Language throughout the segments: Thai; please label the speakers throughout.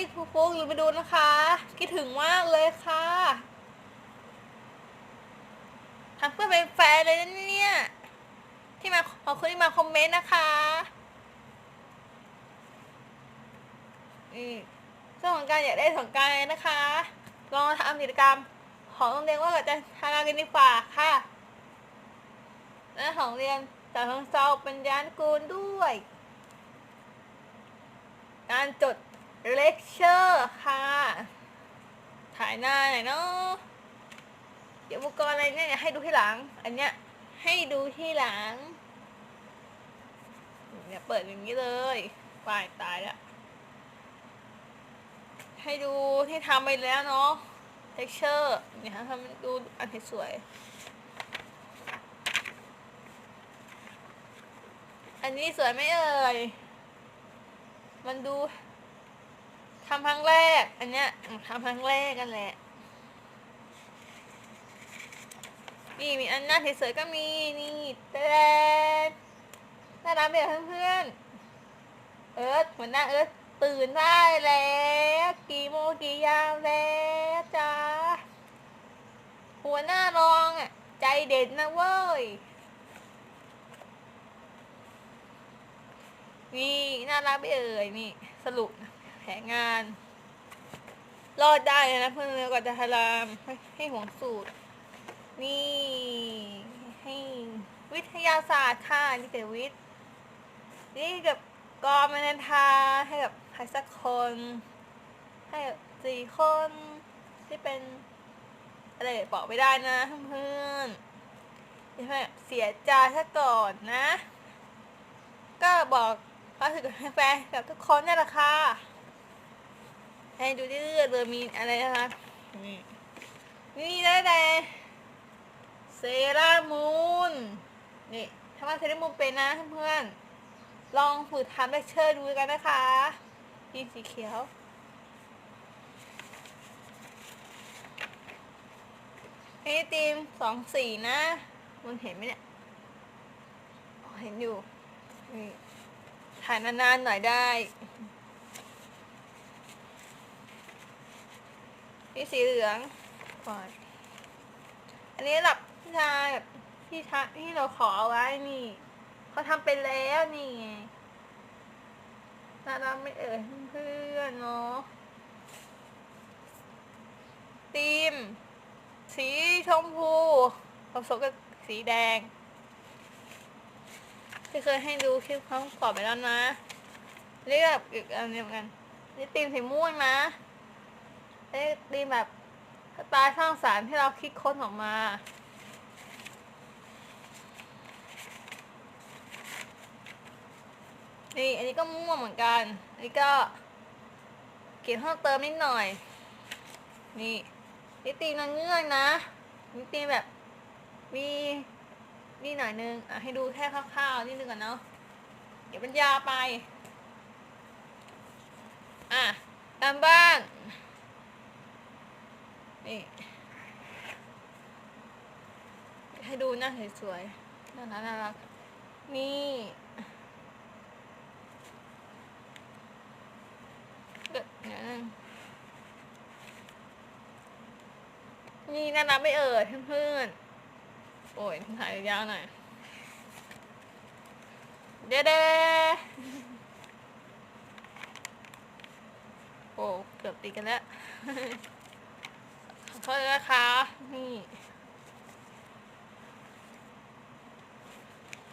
Speaker 1: กี้ฟูฟูอยู่ไปดูนะคะ คิดถึงมากเลยค่ะทำเพื่อเป็นแฟนเลยนะเนี่ย ที่มาขอบคุณที่มาคอมเมนต์นะคะนี่เรื่องของการอยากได้สงการนะคะ ลองทำกิจกรรม ของโรงเรียนว่าจะทำงานกันดีกว่าค่ะและของเรียนแต่ของเซาเป็นยานกูลด้วย การจด เลคเชอร์ค่ะ ถ่ายหน้าหน่อยเนาะเดี๋ยวอุปกรณ์อะไรเนี่ยให้ดูที่หลัง อันเนี้ยให้ดูที่หลัง เนี่ยเปิดอย่างนี้เลยป้ายตายแล้ว ให้ดูที่ทำไปแล้วเนาะ texture เนี่ยทำดูอันที่สวย อันนี้สวยไหมเอ่ย มันดู ทำครั้งแรก อันเนี้ยทำครั้งแรกกันแหละ นี่มีอันหน้าสวยๆก็มี นี่แต่น่ารักเด็กเพื่อนๆ เอิร์ธหัวหน้าเอิร์ธตื่นได้แล้ว กี่โมงกี่ยามแล้วจ้าหัวหน้ารองอะ ใจเด็ดนะเว้ย นี่น่ารักไปเอ่ยนี่ สรุป งาน รอดได้นะเพื่อนๆก่อนจะทารามให้ให้ห่วงสูตร นี่ให้วิทยาศาสตร์ค่ะนี่เกิดวิทย์นี่กับกอมานันทาให้กับใครสักคน ให้สี่คนที่เป็นอะไรบอกไม่ได้นะเพื่อนอย่าให้เสียใจซะก่อนนะ ก็บอกความรู้สึกแฟนกับทุกคนนี่แหละค่ะ ให้ดูเรื่อยๆเลยมีอะไรนะคะนี่นี่ได้แต่เซรามูนนี่ถ้าว่าเซรามูนเป็นนะเพื่อนๆลองฝึกทำเลคเชอร์ดูกันนะคะทีสีเขียวนี่ทีมสองสีนะมันเห็นไหมเนี่ยเห็นอยู่นี่ถ่ายนานๆหน่อยได้ นี่สีเหลืองก่อน อันนี้ระดับที่ชายแบบที่ชาที่เราขอเอาไว้นี่เขาทำไปแล้วนี่ไงน่ารักไม่เอ่ยเพื่อนๆเนาะทีม สีชมพูผสมกับสีแดงที่เคยให้ดูคลิปครั้งก่อนไปแล้วนะเรียกอีกอันเดียวกัน นี่ตีมสีม่วงนะ นี่ตีมแบบสไตล์สร้างสรรค์ที่เราคิดค้นออกมา นี่อันนี้ก็ม่วงเหมือนกัน อันนี้ก็เขียนเพิ่มเติมนิดหน่อย นี่นี่ตีนางเงือกนะนี่ตีแบบมีนี่หน่อยนึงอะให้ดูแค่คร่าวๆนิดนึงก่อนเนาะเดี๋ยวมันยาไป อะตามบ้าน นี่ให้ดูหน้าสวยๆน่ารักน่ารักนี่เดี๋ยวนี่น่ารักไม่เอ่ยเพื่อนๆโอ้ยถ่ายยาวหน่อยเด้เด้โอ้เกือบตีกันแล้ว ขอโทษด้วยนะคะ นี่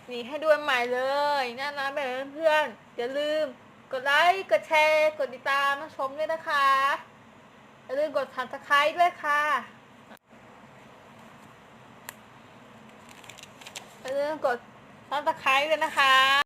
Speaker 1: นี่ให้ดูอันใหม่เลยน่ารักแบบเพื่อนๆอย่าลืมกดไลค์กดแชร์กดติดตามมาชมด้วยนะคะอย่าลืมกด subscribe ด้วยค่ะอย่าลืมกด subscribe ด้วยนะคะ